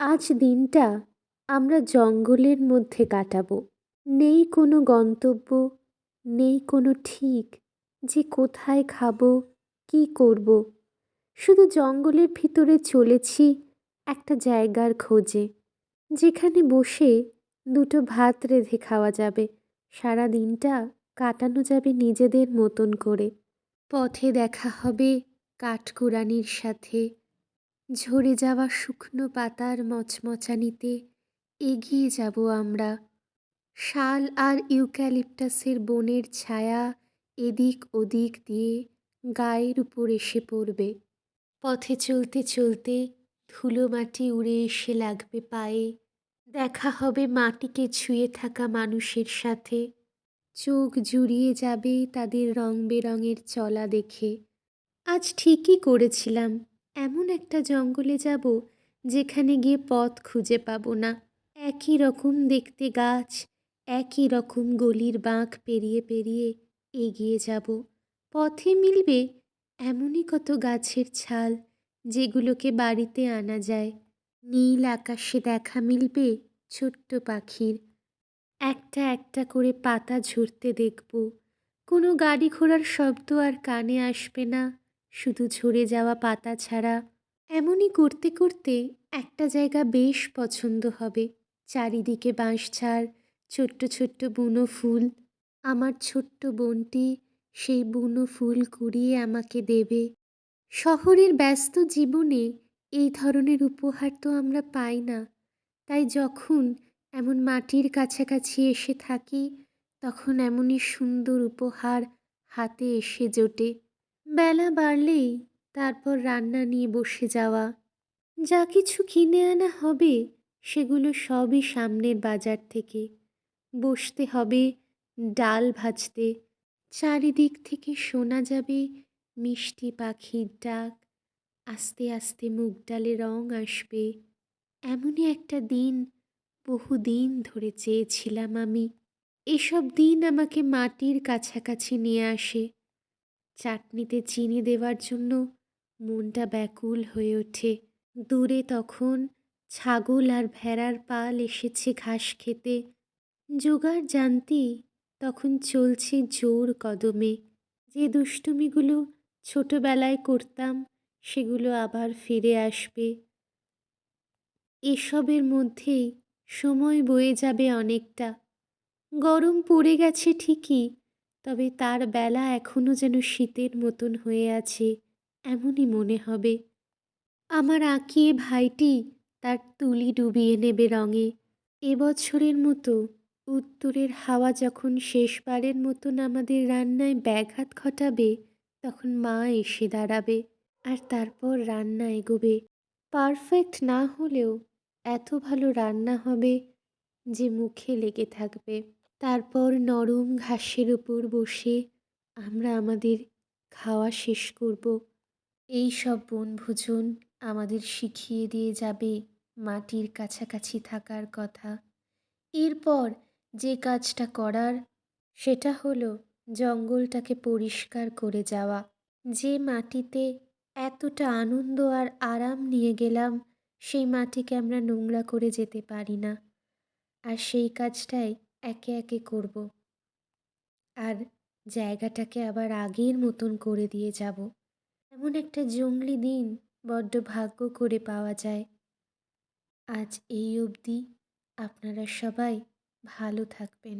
আজ দিনটা আমরা জঙ্গলের মধ্যে কাটাবো। নেই কোনো গন্তব্য, নেই কোনো ঠিক যে কোথায় খাব, কী করব। শুধু জঙ্গলের ভিতরে চলেছি একটা জায়গার খোঁজে, যেখানে বসে দুটো ভাত রেঁধে খাওয়া যাবে। সারা দিনটা কাটানো যাবে নিজেদের মতন করে। পথে দেখা হবে কাঠকুড়ানির সাথে। ঝরে যাওয়া শুকনো পাতার মচমচানিতে এগিয়ে যাব আমরা। শাল আর ইউক্যালিপটাসের বনের ছায়া এদিক ওদিক দিয়ে গায়ের উপর এসে পড়বে। পথে চলতে চলতে ধুলো মাটি উড়ে এসে লাগবে পায়ে। দেখা হবে মাটিকে ছুঁয়ে থাকা মানুষের সাথে। চোখ জুড়িয়ে যাবে তাদের রং বেরঙের চলা দেখে। আজ ঠিকই করেছিলাম। এমন একটা জঙ্গলে যাব যেখানে গিয়ে পথ খুঁজে পাবো না। একই রকম দেখতে গাছ, একই রকম গলির বাঁক পেরিয়ে পেরিয়ে এগিয়ে যাব। পথে মিলবে এমনই কত গাছের ছাল যেগুলোকে বাড়িতে আনা যায়। নীল আকাশে দেখা মিলবে ছোট্ট পাখির। একটা একটা করে পাতা ঝরতে দেখব। কোনো গাড়ি ঘোড়ার শব্দ আর কানে আসবে না। শুধু ঝরে যাওয়া পাতা ছাড়া, এমনই করতে করতে একটা জায়গা বেশ পছন্দ হবে। চারিদিকে বাঁশঝাড়, ছোট্ট ছোট্ট বুনো ফুল। আমার ছোট্ট বোনটি সেই বুনো ফুল কুড়িয়ে আমাকে দেবে। শহরের ব্যস্ত জীবনে এই ধরনের উপহার তো আমরা পাই না। তাই যখন এমন মাটির কাছাকাছি এসে থাকি, তখন এমনই সুন্দর উপহার হাতে এসে জোটে। বেলা বাড়লেই তারপর রান্না নিয়ে বসে যাওয়া। যা কিছু কিনে আনা হবে, সেগুলো সবই সামনের বাজার থেকে। বসতে হবে, ডাল ভাজতে। চারিদিক থেকে শোনা যাবে মিষ্টি পাখির ডাক। আস্তে আস্তে মুগ ডালে রং আসবে। এমনই একটা দিন বহুদিন ধরে চেয়েছিলাম আমি। এসব দিন আমাকে মাটির কাছাকাছি নিয়ে আসে। চাটনিতে চিনি দেওয়ার জন্য মনটা ব্যাকুল হয়ে ওঠে। দূরে তখন ছাগল আর ভেড়ার পাল এসেছে ঘাস খেতে। জোগাড় জানতি, তখন চলছে জোর কদমে। যে দুষ্টুমিগুলো ছোটবেলায় করতাম, সেগুলো আবার ফিরে আসবে। এসবের মধ্যেই সময় বয়ে যাবে অনেকটা। গরম পড়ে গেছে ঠিকই তবে তার বেলা এখনও যেন শীতের মতন হয়ে আছে, এমনই মনে হবে। আমার আঁকিয়ে ভাইটি তার তুলি ডুবিয়ে নেবে রঙে। এবছরের মতো উত্তরের হাওয়া যখন শেষবারের মতন আমাদের রান্নায় ব্যাঘাত ঘটাবে, তখন মা এসে দাঁড়াবে আর তারপর রান্না এগোবে। পারফেক্ট না হলেও এত ভালো রান্না হবে যে মুখে লেগে থাকবে। তারপর নরম ঘাসের উপর বসে আমরা আমাদের খাওয়া শেষ করব। এই সব বনভোজন আমাদের শিখিয়ে দিয়ে যাবে মাটির কাছাকাছি থাকার কথা। এরপর যে কাজটা করার, সেটা হলো জঙ্গলটাকে পরিষ্কার করে যাওয়া। যে মাটিতে এতটা আনন্দ আর আরাম নিয়ে গেলাম, সেই মাটিকে আমরা নোংরা করে যেতে পারি না। আর সেই কাজটাই একে একে করব। আর জায়গাটাকে আবার আগের মতন করে দিয়ে যাব। এমন একটা জঙ্গলি দিন বড্ড ভাগ্য করে পাওয়া যায়। আজ এই অবধি আপনারা সবাই ভালো থাকবেন।